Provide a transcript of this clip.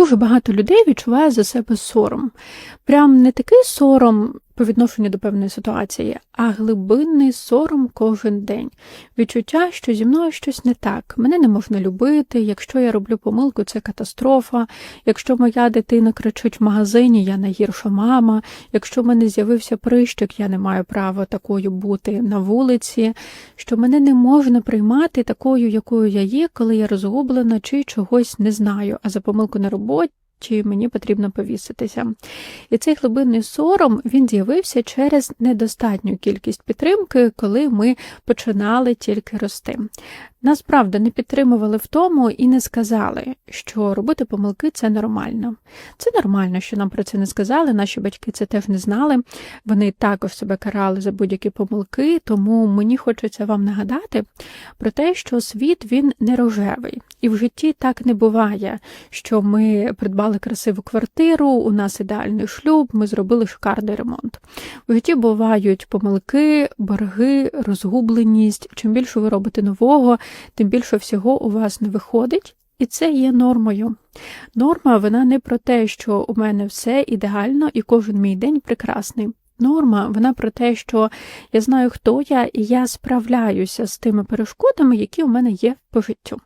Дуже багато людей відчуває за себе сором. Прям не такий сором по відношенню до певної ситуації, а глибинний сором кожен день. Відчуття, що зі мною щось не так. Мене не можна любити. Якщо я роблю помилку, це катастрофа. Якщо моя дитина кричить в магазині, я найгірша мама. Якщо в мене з'явився прищик, я не маю права такою бути на вулиці. Що мене не можна приймати такою, якою я є, коли я розгублена чи чогось не знаю, а за помилку на роботі. Чи мені потрібно повіситися. І цей глибинний сором він з'явився через недостатню кількість підтримки, коли ми починали тільки рости. Нас правда не підтримували в тому і не сказали, що робити помилки це нормально. Це нормально, що нам про це не сказали. Наші батьки це теж не знали. Вони також себе карали за будь-які помилки, тому мені хочеться вам нагадати про те, що світ він не рожевий, і в житті так не буває, що ми придбали красиву квартиру, у нас ідеальний шлюб, ми зробили шикарний ремонт. В житті бувають помилки, борги, розгубленість. Чим більше ви робите нового, тим більше всього у вас не виходить. І це є нормою. Норма вона не про те, що у мене все ідеально і кожен мій день прекрасний. Норма вона про те, що я знаю, хто я, і я справляюся з тими перешкодами, які у мене є по життю.